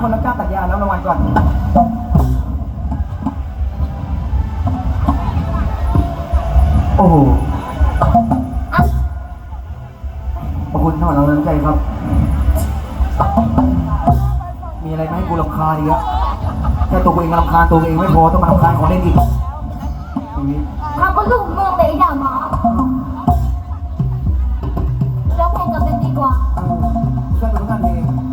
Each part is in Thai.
คนละก้างตัดยาแล้วรางวัลก่อนโอ้โหขอบคุณท่านเราเริ่มใจครับ มีอะไรไหมกูรำคาญดีครับแค่ตัวเองรำคาญตัวเองไม่พอต้องมารำคาญของเล่นอีกทำก็ลูกเมืองไปด่าหมาแล้วแข่งกันเป็นดีกว่าเพื่อนเป็ท่อนเอง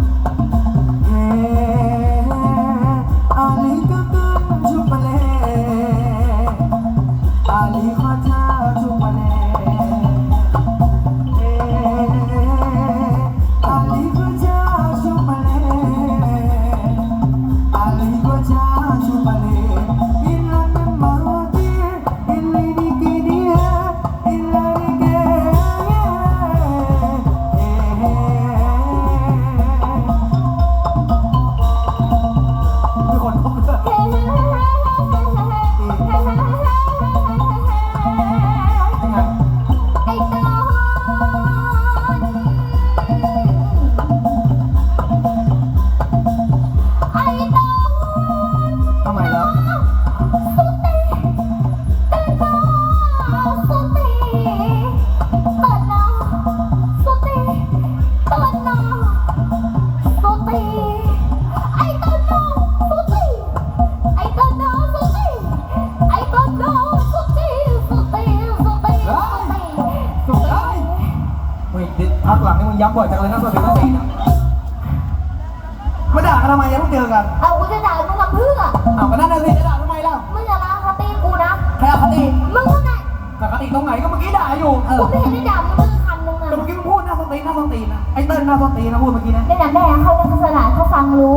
พักหลังนี่มึงย้ำบ่อยจังเลยนะสวัสดีนะสี่นะมาด่ากันทำไมยังไม่เจอกันเอากูจะด่ามึงกับเพื่ออ้าวก็นั่นน่ะสิจะด่าทำไมล่ะมึงอย่ามาคตีกูนะใครอคติมึงก็ไงแต่อคติตรงไหนก็เมื่อกี้ด่าอยู่เออกูไม่เห็นได้ด่ามึงเลยคำนึงแต่อะเมื่อกี้มึงพูดหน้าสตีนหน้าสตีนนะไอ้เติ้ลหน้าสตีนนะพูดเมื่อกี้นะในหนังแม่เขาเรียกสลายเขาฟังรู้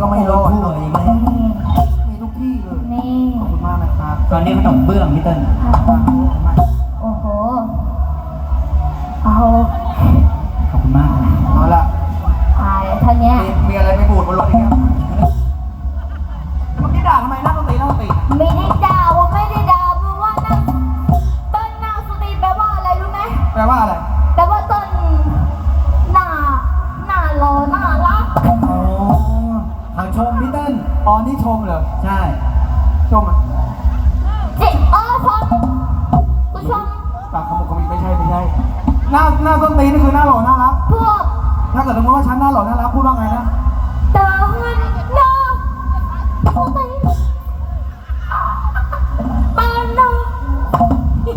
ก็ไม่รอดเลยนี่มีทุกที่เลยนี่ขอบคุณมากนะครับ ตอนนี้ขนมเบื้องพี่เติ้ลโอ้โห พี่เติ้ลอ๋อนี่ชมเหรอ ใช่ ชมอะจิเออชมกูชมปากขมุกขมิบไม่ใช่ไม่ใช่ หน้าหน้าต้นตีนนี่คือหน้าหล่อน่ารัก พวกถ้าเกิดสมมติว่าฉันหน้าหล่อน่ารักพูดว่าไงนะเดินหน้าสุดเต้นปานหน้า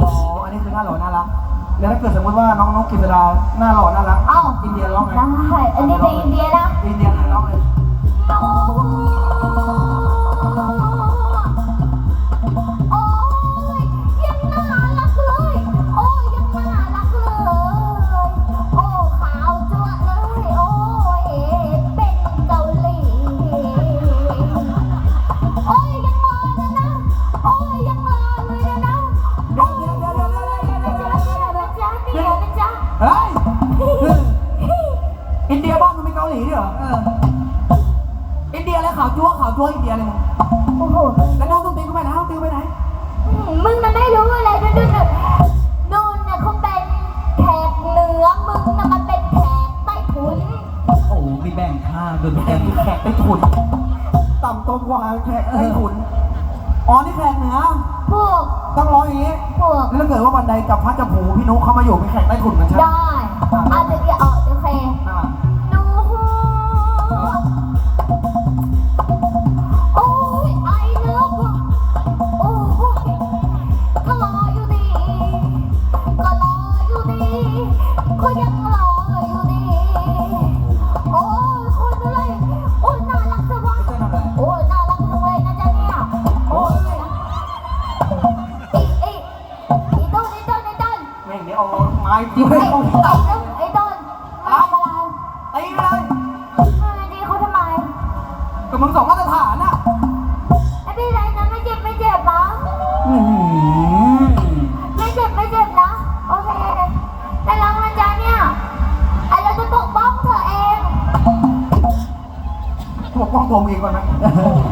อ๋อ อันนี้คือหน้าหล่อน่ารัก แล้วถ้าเกิดสมมติว่าน้องนกกิษดาหน้าหล่อน่ารักเอ้าอินเดียร้องไงได้ อันนี้เป็นอินเดียนะ อินเดียาวจั๊วขาวจั๊วอินเดียอะไรมึงโอ้โหแล้วน้องต้นตีนก็ไปไหนน้องตีนไปไหน มึงน่ะไม่รู้อะไรด้วยด้วยนู่นน่ะเขาเป็นแขกเหนือ มึงน่ะมันเป็นแขกใต้ถุน โอ้โหมีแบ่งข้างด้วยพี่แขเติ้กลแขกใต้ถุนต่ำตรงกว่าแขกใต้ถุนอ๋อนี่แขกเหนือพวก ต้องร้องอย่างนี้พวก แล้วถ้าเกิดว่าบันไดกับพัดกับผูพี่นุ๊กเขามาอยู่เป็นแขกใต้ถุนเหมือนฉันได้อะเดี๋ยวเดี๋ยวเอาโอเค อ่า ไอ้ให้ไอ้เขาต้นไอ้ต้นทำอะไรตีเลย ทำไมดีเขาทำไมกับมึงสองมาตรฐานอะไม่เป็นไรนะไม่เจ็บไม่เจ็บนะอื้อหือไม่เจ็บไม่เจ็บนะ โอเค แต่รังมันจะเนี่ยไอ้เราจะปกป้องเธอเอง ปกป้องตัวมึงเองก่อนไหม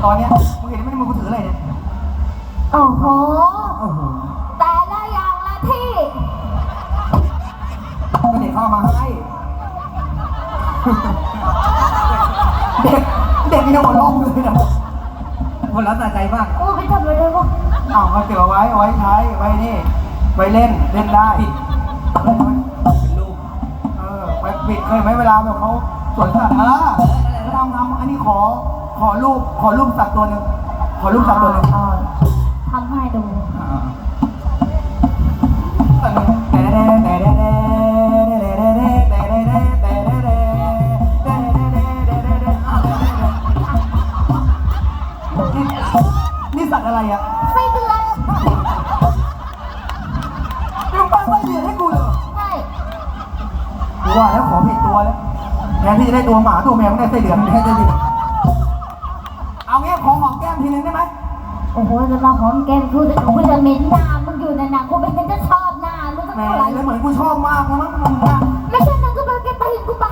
ตอนเนี้ยมึงเห็นไหมมึงกูถืออะไรเนี่ย โอ้โห เด็กเขาเอามาให้เด็กเด็กนี่หัวล้มเลยนะคนรักสะใจมากโอ้ไปทำอะไรวะเอามาเก็บเอาไว้เอาไว้ใช้ไว้นี่ ไว้เล่นเล่นได้เอาไว้ไว้เป็นลูกเออไว้ปิดเคยไหมเวลาแบบเขาสวนสัตว์เออทำทำอันนี้ขอขอรูปขอรูปสัตว์ตัวหนึ่งขอรูปสัตว์ตัวหนึ่งเออทำให้ดูอ่านี่ ตัวหมาตัวแมวไม่ได้ไส้เดือนได้ไส้เดือนเอางี้ขอหอมแก้มทีนึงได้ไหมโอ้โหจะมาหอมแก้มกูจะกูจะเหม็นหน้ามึงอยู่นานๆกูไม่เป็นจะชอบหน้ามึงสักแหมเท่าไหร่แล้วเหมือนกูชอบมากนะมั้งมึงนะไม่ใช่นั่นก็ไปไปเห็นกูปะ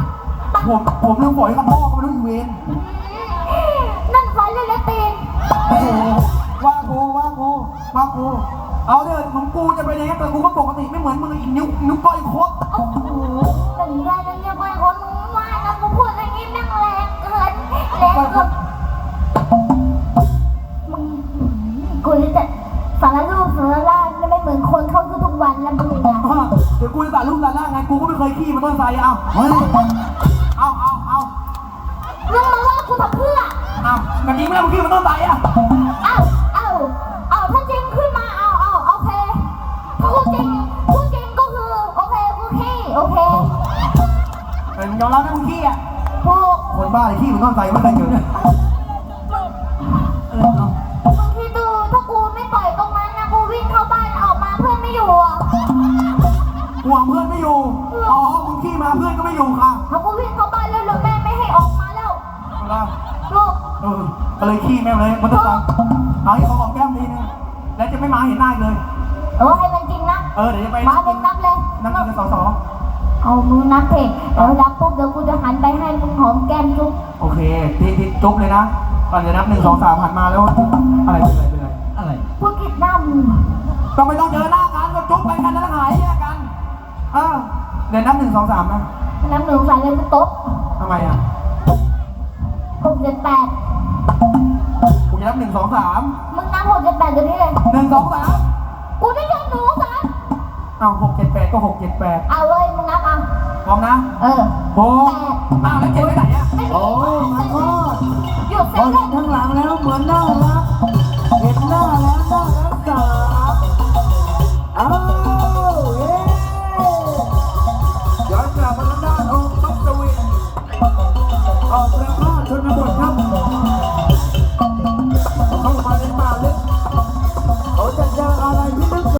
ปะผมผมลืมปล่อยกับพ่อก็ไม่รู้อีเวนนั่นฟันเลยนะตีนโอ้โหว่ากูว่ากูว่ากูเอาเถอะของกูจะไปยังไงแต่กูก็ปกติไม่เหมือนมึงอีกนิ้วนิ้วก้อยครบ โอ้โหหนึ่งได้นั่นยังไม่คนมึงว่า กินมึงกูจะสารรูปสารล่างไม่เหมือนคนเข้าทุกวันแล้วมึงอะอะเดี๋ยวกูจะตัดรูปตัดร่างไง กูก็ไม่เคยขี่มาต้นไทรเอาเฮ้ยเอาเอาเอามึงมาว่ากูทำเพื่อ เอากะทิไม่ได้มึงขี่มาต้นไทรอะเอ้าเอ้าเอ้าถ้าจริงขึ้นมาเอาเอาโอเคถ้าพูดจริงพูดจริงก็คือโอเคโอเคโอเคเออมึงยอมรับนะมึงขี่อะพูด คนบ้าเลยขี่มาต้นไทรไม่เคยเจอเออเอาบางทีดูถ้ากูไม่ปล่อยตรงนั้นนะกูวิ่งเข้าบ้านออกมาเพื่อนไม่อยู่อะห่วงเพื่อนไม่อยู่ อ๋อมึงขี่มาเพื่อนก็ไม่อยู่ค่ะถ้ากูวิ่งเข้าบ้านแล้วแล้วแม่ไม่ให้ออกมาแล้วเอาละลูกเออก็เลยขี่แม่งเลยมันต้องการเอาให้เขาหอมแก้มทีนึงแล้วจะไม่มาเห็นหน้าอีกเลย เออให้มันจริงนะ เออเดี๋ยวจะไปมามึงนับเลย นั่งกินกับสอสอเอามึงนับเถอะเดี๋ยวรับปุ๊บเดี๋ยวกูจะหันไปให้มึง เคทีทีจุ๊บเลยนะก่อนจะนับหนึ่งสองสามหันมาแล้ว อะไรเป็นอะไรเป็นอะไรอะไรพูดผิดหน้ามึงก็ไม่ต้องเจอหน้ากันก็จุ๊บไปกันแล้วหายแยกกันเออเดี๋ยวนับหนึ่งสองสามนะน้ำหนึ่งใส่เลยกูโต๊ะทำไมอะหกเจ็ดแปดผมจะนับหนึ่งสองสามมึงนับหกเจ็ดแปดเดี๋ยวนี้เลยหนึ่งสองสามกูได้ยินหนูสามเอาหกเจ็ดแปดก็หกเจ็ดแปดเอาเลยมึงนับเอาพร้อมนะ เออหกอ้าวแล้วเจ็ดไปไหนอะไม่มี โอ้มาทอดหยุดพเส้อนเลเห็ยนข้างหลังแล้วเหมือนน่ารัก